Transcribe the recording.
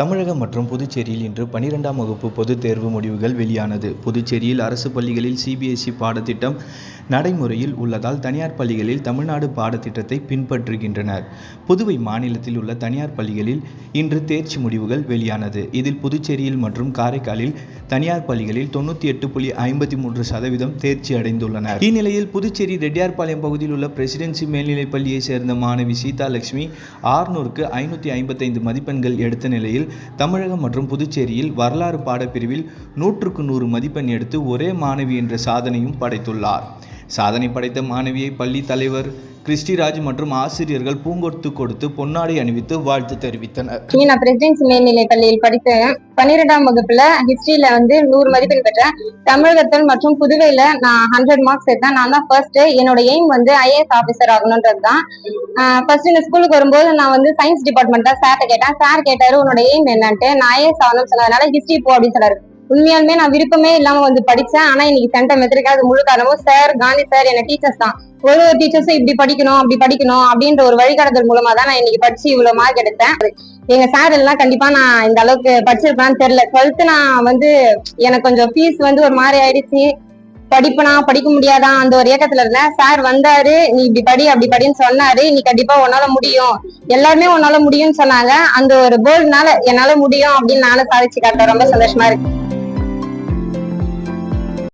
தமிழகம் மற்றும் புதுச்சேரியில் இன்று பனிரெண்டாம் வகுப்பு பொதுத் தேர்வு முடிவுகள் வெளியானது. புதுச்சேரியில் அரசு பள்ளிகளில் சிபிஎஸ்இ பாடத்திட்டம் நடைமுறையில் உள்ளதால் தனியார் பள்ளிகளில் தமிழ்நாடு பாடத்திட்டத்தை பின்பற்றுகின்றனர். புதுவை மாநிலத்தில் உள்ள தனியார் பள்ளிகளில் இன்று தேர்ச்சி முடிவுகள் வெளியானது. இதில் புதுச்சேரியில் மற்றும் காரைக்காலில் தனியார் பள்ளிகளில் தொண்ணூற்றி எட்டு புள்ளி ஐம்பத்தி மூன்று சதவீதம் தேர்ச்சி அடைந்துள்ளனர். இந்நிலையில் புதுச்சேரி ரெட்டியார்பாளையம் பகுதியில் உள்ள பிரசிடென்சி மேல்நிலைப் பள்ளியை சேர்ந்த மாணவி சீதா லட்சுமி ஆறுநூறுக்கு ஐநூற்றி ஐம்பத்தைந்து மதிப்பெண்கள் எடுத்த நிலையில் தமிழகம் மற்றும் புதுச்சேரியில் வரலாறு பாடப்பிரிவில் நூற்றுக்கு நூறு மதிப்பெண் எடுத்து ஒரே மாணவி என்ற சாதனையும் படைத்துள்ளார். சாதனை படைத்த மாணவியை பள்ளி தலைவர் கிறிஸ்டிராஜ் மற்றும் ஆசிரியர்கள் பூங்கொத்து கொடுத்து பொன்னாடை அணிவித்து வாழ்த்து தெரிவித்தனர். நான் பிரசிடென்சி மேல்நிலை பள்ளியில் படித்தேன். பன்னிரெண்டாம் வகுப்புல ஹிஸ்டரியில வந்து நூறு மதிப்பெண் பெற்றேன். தமிழகத்தில் மற்றும் புதுவையில நான் ஹண்ட்ரட் மார்க்ஸ் எடுத்தேன். நான் தான் ஃபர்ஸ்ட் என்னோட எய்ம் வந்து ஐஏஎஸ் ஆஃபீஸர் ஆகணுன்றது தான். ஃபர்ஸ்ட் இந்த ஸ்கூலுக்கு வரும்போது நான் வந்து சயின்ஸ் டிபார்ட்மெண்ட் தான் சார்ட்ட கேட்டேன். சார் கேட்டாரு உன்னோட எய்ம் என்னன்ட்டு. நான் ஐஏஎஸ் ஆகணும்னு சொன்னதுனால ஹிஸ்டரி போ அப்படின்னு சொன்னாரு. உண்மையாலுமே நான் விருப்பமே இல்லாம வந்து படிச்சேன். ஆனா இன்னைக்கு சென்டர் அது முழு காரணமும் சார் காந்தி சார் என்ன டீச்சர்ஸ் தான். ஒரு ஒரு டீச்சர்ஸும் இப்படி படிக்கணும் அப்படி படிக்கணும் அப்படின்ற ஒரு வழிகாட்டுதல் மூலமா தான் நான் இன்னைக்கு படிச்சு இவ்வளவு மார்க் எடுத்தேன். எங்க சார் எல்லாம் கண்டிப்பா நான் இந்த அளவுக்கு படிச்சிருப்பேன்னு தெரியல. டுவெல்த் நான் வந்து எனக்கு கொஞ்சம் ஃபீஸ் வந்து ஒரு மாதிரி ஆயிடுச்சு. படிப்பனா படிக்க முடியாதா அந்த ஒரு ஏக்கத்துல இருந்தேன். சார் வந்தாரு நீ இப்படி படி அப்படி படின்னு சொன்னாரு. நீ கண்டிப்பா உன்னால முடியும். எல்லாருமே உன்னால முடியும்னு சொன்னாங்க. அந்த ஒரு போல்ட்னால என்னால முடியும் அப்படின்னு நானும் சாதிச்சு காட்டுறேன். ரொம்ப சந்தோஷமா இருக்கு.